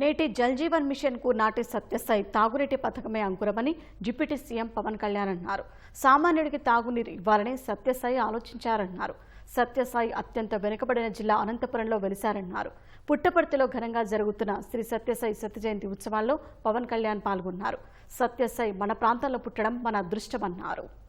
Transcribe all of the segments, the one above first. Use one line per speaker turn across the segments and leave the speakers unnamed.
నేటి జల్జీవన్ మిషన్కు మిషన్కు నాటి సత్యసాయి తాగునీటి పథకమే అంకురమని డిప్యూటీ సీఎం పవన్ కళ్యాణ్ అన్నారు. సామాన్యుడికి తాగునీరు ఇవ్వాలని సత్యసాయి ఆలోచించారన్నారు. సత్యసాయి అత్యంత వెనుకబడిన జిల్లా అనంతపురంలో వెలిశారన్నారు. పుట్టపర్తిలో ఘనంగా జరుగుతున్న శ్రీ సత్యసాయి సత్య జయంతి ఉత్సవాల్లో పవన్ కళ్యాణ్ పాల్గొన్నారు. సత్యసాయి మన ప్రాంతంలో పుట్టడం మన అదృష్టమన్నారు.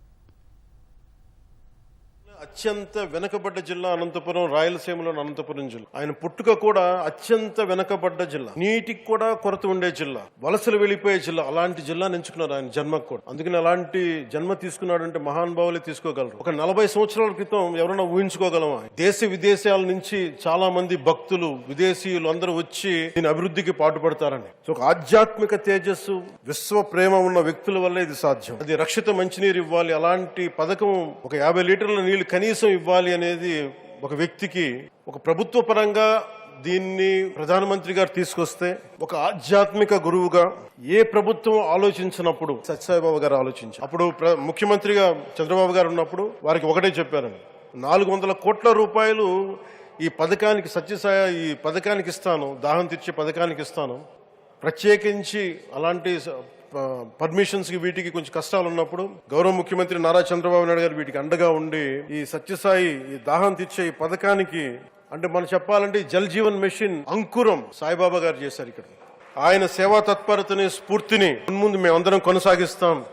అత్యంత వెనకబడ్డ జిల్లా అనంతపురం రాయలసీమలోని అనంతపురం జిల్లా. ఆయన పుట్టుక కూడా అత్యంత వెనకబడ్డ జిల్లా. నీటికి కూడా కొరత ఉండే జిల్లా. వలసలు వెళ్ళిపోయే జిల్లా. అలాంటి జిల్లా ఎంచుకున్నారు ఆయన జన్మకు కూడా. అందుకని అలాంటి జన్మ తీసుకున్నాడంటే మహానుభావులే తీసుకోగలరు. ఒక నలభై సంవత్సరాల క్రితం ఎవరైనా ఊహించుకోగలమా? దేశ విదేశాల నుంచి చాలా మంది భక్తులు విదేశీయులు అందరూ వచ్చి దీని అభివృద్ధికి పాటుపడతారని. ఒక ఆధ్యాత్మిక తేజస్సు విశ్వ ప్రేమ ఉన్న వ్యక్తుల వల్ల ఇది సాధ్యం. అది రక్షిత మంచినీరు ఇవ్వాలి. అలాంటి పథకం ఒక యాభై లీటర్ల నీళ్ళు కనీసం ఇవ్వాలి అనేది ఒక వ్యక్తికి ఒక ప్రభుత్వ పరంగా దీన్ని ప్రధానమంత్రి గారు తీసుకొస్తే ఒక ఆధ్యాత్మిక గురువుగా ఏ ప్రభుత్వం ఆలోచించినప్పుడు సత్యసాయిబాబు గారు ఆలోచించారు. అప్పుడు ప్ర- ముఖ్యమంత్రిగా చంద్రబాబు గారు ఉన్నప్పుడు వారికి ఒకటే చెప్పారని నాలుగు వందల కోట్ల రూపాయలు ఈ పథకానికి సత్యసాయి ఈ పథకానికి ఇస్తాను దాహం తీర్చే పథకానికి ఇస్తాను ప్రత్యేకించి అలాంటి పర్మిషన్స్కి వీటికి కొంచెం కష్టాలు ఉన్నప్పుడు గౌరవ ముఖ్యమంత్రి నారా చంద్రబాబు నాయుడు గారు వీటికి అండగా ఉండి ఈ సత్యసాయి ఈ దాహం తీర్చే ఈ పథకానికి అంటే మనం చెప్పాలంటే జల్ జీవన్ మిషన్ అంకురం సాయిబాబా గారు చేశారు ఇక్కడ. ఆయన సేవా తత్పరతని స్ఫూర్తిని ముందు మేమందరం కొనసాగిస్తాం.